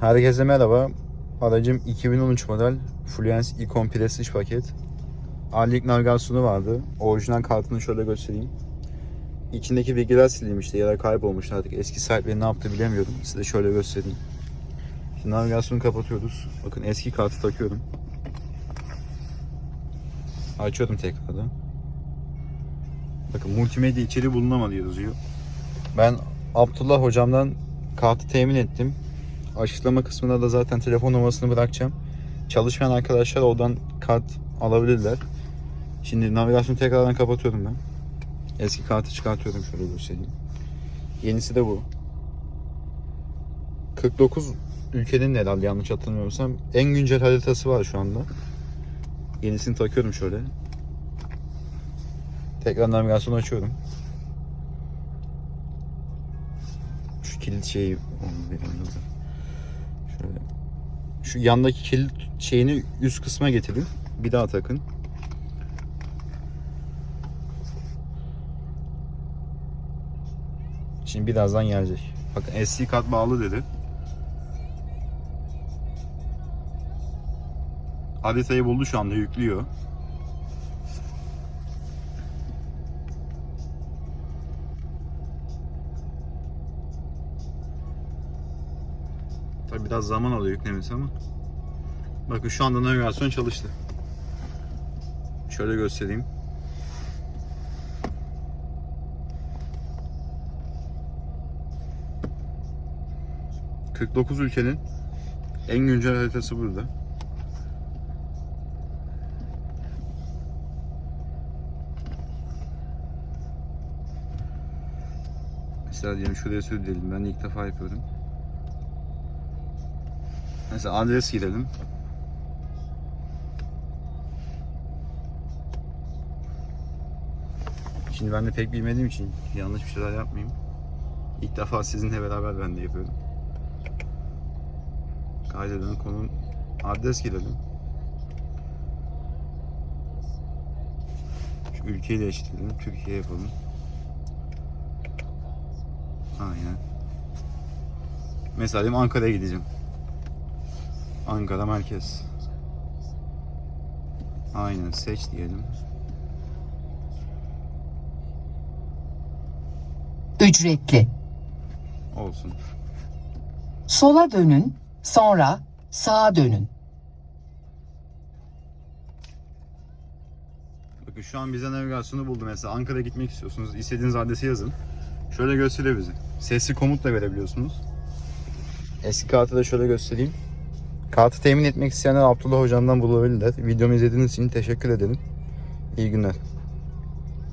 Herkese merhaba. Aracım 2013 model Fluence Icon Prestige paket. Allik navigasyonu vardı. Orijinal kartını şöyle göstereyim. İçindeki bilgiler silinmişti ya da kaybolmuştu artık. Eski sahipleri ne yaptı bilemiyorum. Size şöyle göstereyim. Şimdi navigasyonu kapatıyoruz. Bakın eski kartı takıyorum. Açıyorum tekrardan. Bakın multimedya içeriği bulunamadı yazıyor. Ben Abdullah hocamdan kartı temin ettim. Açıklama kısmına da zaten telefon numarasını bırakacağım. Çalışmayan arkadaşlar oradan kart alabilirler. Şimdi navigasyonu tekrardan kapatıyorum ben. Eski kartı çıkartıyorum şöyle göstereyim. Yenisi de bu. 49 ülkenin herhalde yanlış hatırlamıyorsam en güncel haritası var şu anda. Yenisini takıyorum şöyle. Tekrar navigasyonu açıyorum. Şu kilit şeyi onu. Şöyle. Şu yandaki kilit şeyini üst kısma getirin. Bir daha takın. Şimdi birazdan gelecek. Bakın SD kart bağlı dedi. Haritayı buldu şu anda yüklüyor. Tabi biraz zaman alıyor yüklemesi ama. Bakın şu anda navigasyon çalıştı. Şöyle göstereyim. ...49 ülkenin en güncel haritası burada. Mesela diyelim şuraya sürdürelim. Ben de ilk defa yapıyorum. Mesela adres girelim. Şimdi ben de pek bilmediğim için yanlış bir şeyler yapmayayım. İlk defa sizinle beraber ben de yapıyorum. Kaydeden konum adres girelim. Şu ülkeyi değiştirelim. Türkiye yapalım. Aynen. Mesela Ankara'ya gideceğim. Ankara merkez. Aynen seç diyelim. Ücretli. Olsun. Sola dönün, sonra sağa dönün. Bakın şu an bize navigasyonu buldu mesela. Ankara'ya gitmek istiyorsunuz. istediğiniz adresi yazın. Şöyle gösteriyor bizi. Sesli komut da verebiliyorsunuz. Eski kartı da şöyle göstereyim. Kartı temin etmek isteyenler Abdullah hocamdan bulabilirler. Videomu izlediğiniz için teşekkür ederim. İyi günler.